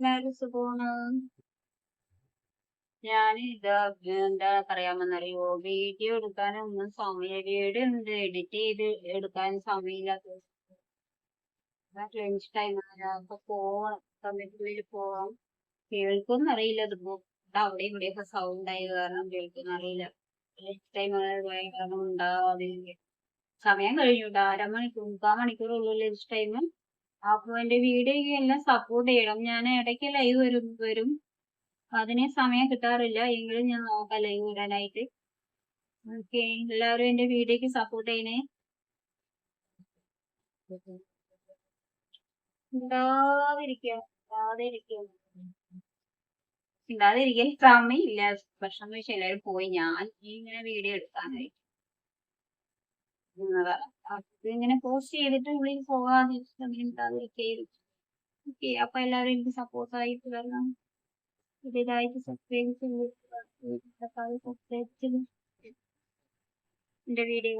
എല്ലാവരും സുഖമാണ് ഞാൻ ഇതാ എന്താ പറയാമെന്നറിയോ? വീഡിയോ എടുക്കാനൊന്നും സമയം വീഡിയോ ഉണ്ട്? എഡിറ്റ് ചെയ്ത് എടുക്കാൻ സമയമില്ലാത്ത ലഞ്ച് ടൈം അപ്പൊ ഇതിപ്പോ ഇവിടെ അവിടെ ഇവിടെയൊക്കെ സൗണ്ട് ആയത് കാരണം കേൾക്കൊന്നും അറിയില്ല ടൈം സമയം കഴിഞ്ഞു. അരമണിക്കൂർ മുക്കാൽ മണിക്കൂറുള്ളൂ ലഞ്ച് ടൈം അപ്പൊ എന്റെ വീഡിയോ എല്ലാം സപ്പോർട്ട് ചെയ്യണം. ഞാൻ ഇടയ്ക്ക് ലൈവ് വരും വരും. അതിന് സമയം കിട്ടാറില്ല. എങ്കിലും ഞാൻ നോക്കാം ലൈവ് വരാനായിട്ട് ഓക്കെ എല്ലാവരും എന്റെ വീഡിയോക്ക് സപ്പോർട്ട് ചെയ്യണേ. ഉണ്ടാതിരിക്കുക ഉണ്ടാതിരിക്കുക ഉണ്ടാതിരിക്കൽ സമയമില്ല. ഭക്ഷണം കഴിച്ച് എല്ലാവരും പോയി. ഞാൻ ഇങ്ങനെ വീഡിയോ എടുക്കാനായിട്ട്. ഇങ്ങനെ പോസ്റ്റ് ചെയ്തിട്ട് ഉള്ളിൽ പോകാതെ ഉണ്ടാതിരിക്കുകയായിരുന്നു ഓക്കെ അപ്പൊ എല്ലാവരും എനിക്ക് സപ്പോർട്ട് ആയിട്ട് വരണം. പുതിയതായിട്ട് സബ്സ്ക്രൈബ് സബ്സ്ക്രൈബ് ചെയ്ത് എന്റെ വീഡിയോ